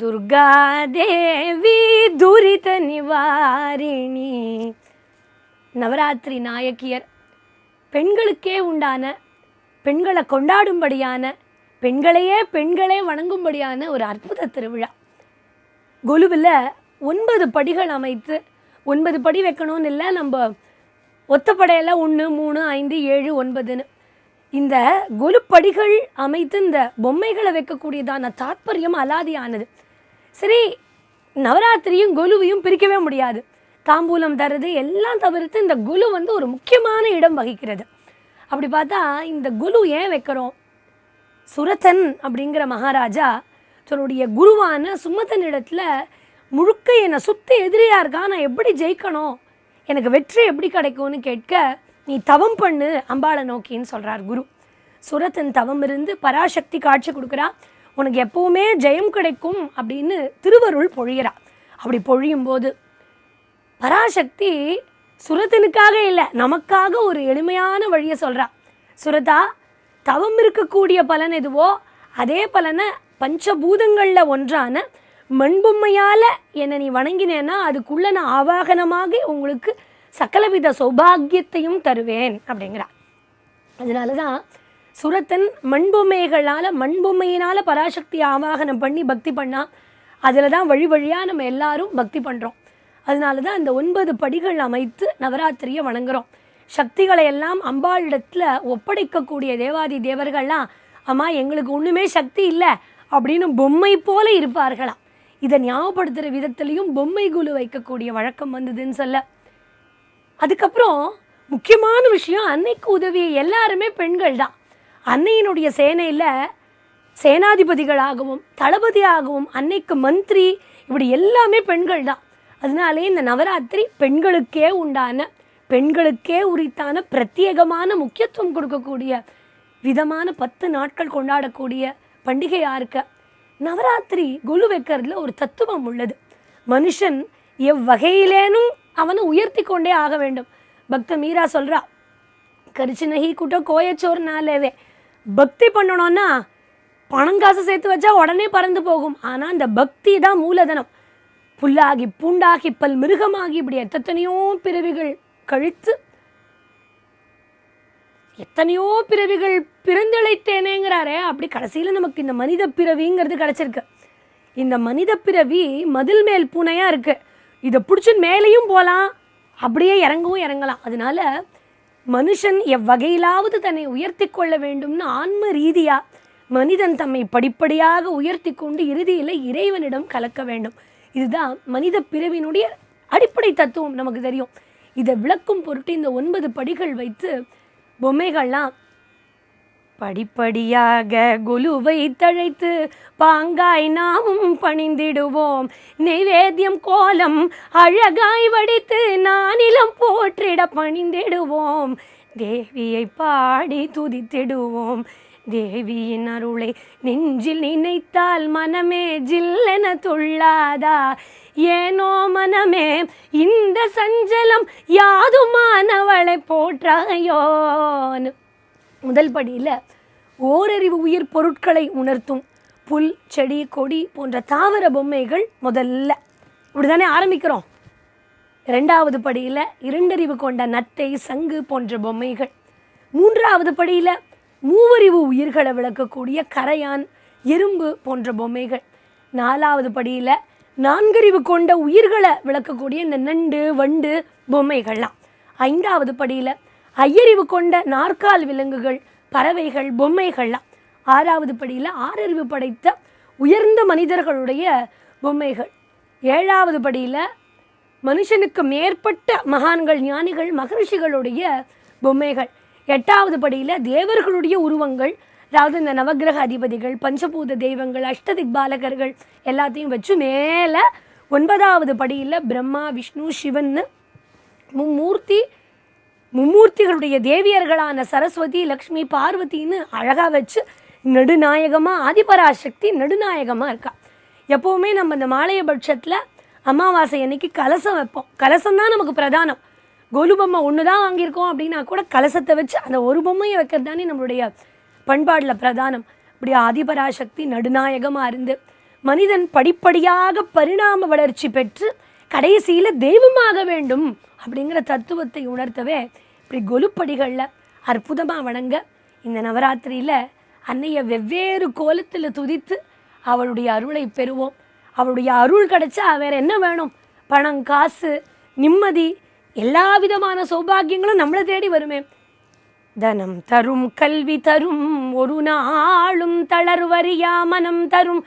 துர்காதேவி துரித நிவாரிணி நவராத்திரி நாயக்கியர் பெண்களுக்கே உண்டான பெண்களை கொண்டாடும்படியான பெண்களையே பெண்களே வணங்கும்படியான ஒரு அற்புத திருவிழா. கொலுவில் ஒன்பது படிகள் அமைத்து ஒன்பது படி வைக்கணும்னு இல்லை நம்ம ஒத்தப்படையில் ஒன்று மூணு ஐந்து ஏழு ஒன்பதுன்னு. இந்த கொலுப்படிகள் அமைத்து இந்த பொம்மைகளை வைக்கக்கூடியதான தாத்பரியம் அலாதியானது சரி நவராத்திரியும் கொலுவையும் பிரிக்கவே முடியாது. தாம்பூலம் தர்றது எல்லாம் தவிர்த்து இந்த குலு வந்து ஒரு முக்கியமான இடம் வகிக்கிறது. அப்படி பார்த்தா இந்த குலு ஏன் வைக்கிறோம்? சுரதன் அப்படிங்கிற மகாராஜா தன்னுடைய குருவான சுமதன் இடத்துல முழுக்க என்னை சுத்த எதிரியாக இருக்கா? நான் எப்படி ஜெயிக்கணும்? எனக்கு வெற்றி எப்படி கிடைக்கும்னு கேட்க நீ தவம் பண்ணு அம்பாளை நோக்கின்னு சொல்கிறார் குரு. சுரத்தன் தவம் இருந்து பராசக்தி காட்சி கொடுக்குறா. உனக்கு எப்பவுமே ஜெயம் கிடைக்கும் அப்படின்னு திருவருள் பொழிகிறா அப்படி பொழியும் போது பராசக்தி சுரத்தனுக்காக இல்லை நமக்காக ஒரு எளிமையான வழியை சொல்கிறா சுரதா தவம் இருக்கக்கூடிய பலன் எதுவோ அதே பலனை பஞ்சபூதங்களில் ஒன்றான மண்பொம்மையால் என்னை நீ வணங்கினேன்னா அதுக்குள்ள நான் ஆவாகனமாக உங்களுக்கு சகலவித சௌபாகியத்தையும் தருவேன் அப்படிங்கிறா. அதனால தான் சுரத்தன் மண்பொம்மைகளால் மண்பொம்மையினால் பராசக்தி ஆவாகனம் பண்ணி பக்தி பண்ணால் அதில் தான் வழி வழியாக நம்ம எல்லாரும் பக்தி பண்ணுறோம் அதனால தான் இந்த ஒன்பது படிகள் அமைத்து நவராத்திரியை வணங்குறோம். சக்திகளை எல்லாம் அம்பாளிடத்தில் ஒப்படைக்கக்கூடிய தேவாதி தேவர்கள்லாம் அம்மா எங்களுக்கு ஒன்றுமே சக்தி இல்லை அப்படின்னு பொம்மை போல இருப்பார்களாம். இதை ஞாபகப்படுத்துகிற விதத்துலேயும் பொம்மை குழு வைக்கக்கூடிய வழக்கம் வந்ததுன்னு சொல்ல. அதுக்கப்புறம் முக்கியமான விஷயம் அன்னைக்கு உதவிய எல்லாருமே பெண்கள் தான் அன்னையினுடைய சேனையில் சேனாதிபதிகளாகவும் தளபதியாகவும் அன்னைக்கு மந்திரி இப்படி எல்லாமே பெண்கள் தான். அதனாலே இந்த நவராத்திரி பெண்களுக்கே உண்டான பெண்களுக்கே உரித்தான பிரத்யேகமான முக்கியத்துவம் கொடுக்கக்கூடிய விதமான பத்து நாட்கள் கொண்டாடக்கூடிய பண்டிகையாக இருக்க நவராத்திரி குழு வைக்கிறதுல ஒரு தத்துவம் உள்ளது. மனுஷன் எவ்வகையிலேனும் அவனை உயர்த்தி கொண்டே ஆக வேண்டும். பக்த மீரா சொல்கிறா கரிச்சினகி கூட்டம் கோயச்சோர்னாலேவே பக்தி பண்ணணும்னா பணம் காசு சேர்த்து வச்சா உடனே பறந்து போகும். ஆனால் அந்த பக்தி தான் மூலதனம். புல்லாகி பூண்டாகி பல் மிருகமாகி இப்படி எத்தனையோ பிறவிகள் கழித்து எத்தனையோ பிறவிகள் பிறந்தழைத்தேனேங்கிறாரே. அப்படி கடைசியில் நமக்கு இந்த மனித பிறவிங்கிறது கிடச்சிருக்கு. இந்த மனித பிறவி மதில் மேல் பூனையாக இருக்கு. இதை பிடிச்சி மேலேயும் போகலாம் அப்படியே இறங்கவும் இறங்கலாம். அதனால மனுஷன் எவ்வகையிலாவது தன்னை உயர்த்தி கொள்ள வேண்டும்னு ஆன்ம ரீதியாக மனிதன் தம்மை படிப்படியாக உயர்த்தி கொண்டு இறுதியில் இறைவனிடம் கலக்க வேண்டும். இதுதான் மனித பிறவினுடைய அடிப்படை தத்துவம் நமக்கு தெரியும். இதை விளக்கும் பொருட்டு இந்த ஒன்பது படிகள் வைத்து பொம்மைகள்லாம் படிப்படியாக குலுவை தழைத்து பாங்காய் நாமும் பணிந்திடுவோம். நைவேத்தியம் கோலம் அழகாய் வடித்து நானிலம் போற்றிட பணிந்திடுவோம். தேவியை பாடி துதித்திடுவோம். தேவியின் அருளை நெஞ்சில் நினைத்தால் மனமே ஜில்லென துள்ளாதா? ஏனோ மனமே இந்த சஞ்சலம் யாதுமானவளை போற்றாயோன்னு முதல் படியில் ஓரறிவு உயிர் பொருட்களை உணர்த்தும் புல் செடி கொடி போன்ற தாவர பொம்மைகள் முதல்ல. இப்படிதானே ஆரம்பிக்கிறோம். ரெண்டாவது படியில் இரண்டறிவு கொண்ட நத்தை சங்கு போன்ற பொம்மைகள். மூன்றாவது படியில் மூவறிவு உயிர்களை விளக்கக்கூடிய கரையான் எறும்பு போன்ற பொம்மைகள். நாலாவது படியில் நான்கறிவு கொண்ட உயிர்களை விளக்கக்கூடிய இந்த நண்டு வண்டு பொம்மைகள்லாம். ஐந்தாவது படியில் ஐயறிவு கொண்ட நாற்கால் விலங்குகள் பறவைகள் பொம்மைகள்லாம் ஆறாவது படியில் ஆறறிவு படைத்த உயர்ந்த மனிதர்களுடைய பொம்மைகள். ஏழாவது படியில் மனுஷனுக்கு மேற்பட்ட மகான்கள் ஞானிகள் மகரிஷிகளுடைய பொம்மைகள். எட்டாவது படியில் தேவர்களுடைய உருவங்கள் அதாவது இந்த நவக்கிரக அதிபதிகள் பஞ்சபூத தெய்வங்கள் அஷ்டதிக்பாலகர்கள் எல்லாத்தையும் வச்சு மேலே ஒன்பதாவது படியில் பிரம்மா விஷ்ணு சிவன்னு மும்மூர்த்தி மும்மூர்த்திகளுடைய தேவியர்களான சரஸ்வதி லக்ஷ்மி பார்வதின்னு அழகாக வச்சு நெடுநாயகமாக ஆதிபராசக்தி நெடுநாயகமாக இருக்கா. எப்போவுமே நம்ம இந்த மாலைய பட்சத்தில் அமாவாசை அன்னைக்கு கலசம் வைப்போம். கலசம் தான் நமக்கு பிரதானம். கோலு பொம்மை ஒன்று தான் வாங்கியிருக்கோம் அப்படின்னா கூட கலசத்தை வச்சு அந்த ஒரு பொம்மையை வைக்கிறது தானே நம்மளுடைய பண்பாடில் பிரதானம். இப்படி ஆதிபராசக்தி நடுநாயகமாக இருந்து மனிதன் படிப்படியாக பரிணாம வளர்ச்சி பெற்று கடைசியில் தெய்வமாக வேண்டும் அப்படிங்கிற தத்துவத்தை உணர்த்தவே இப்படி கொலுப்படிகளில் அற்புதமாக வணங்க இந்த நவராத்திரியில் அன்னையை வெவ்வேறு கோலத்தில் துதித்து அவளுடைய அருளை பெறுவோம். அவளுடைய அருள் கிடைச்சா வேற என்ன வேணும்? பணம் காசு நிம்மதி எல்லா விதமான சௌபாகியங்களும் நம்மளை தேடி வருமே. தனம் தரும் கல்வி தரும் ஒரு நாளும் தளர்வறியா மனம் தரும்.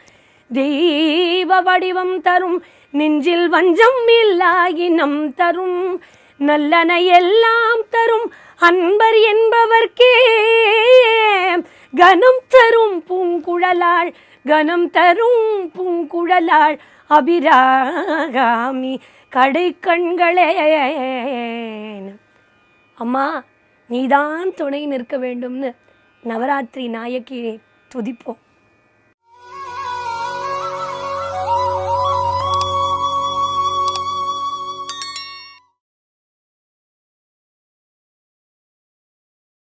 தெய்வ வடிவம் தரும் நெஞ்சில் வஞ்சம் இல்லாயினம் தரும் நல்லன எல்லாம் தரும் அன்பர் என்பவர்க்கே. கனம் தரும் பூங்குழலாள் கனம் தரும் பூங்குழலாள் அபிராகாமி கடை கண்களே. அம்மா நீதான் துணை நிற்க வேண்டும்னு நவராத்திரி நாயக்கியை துதிப்போம்.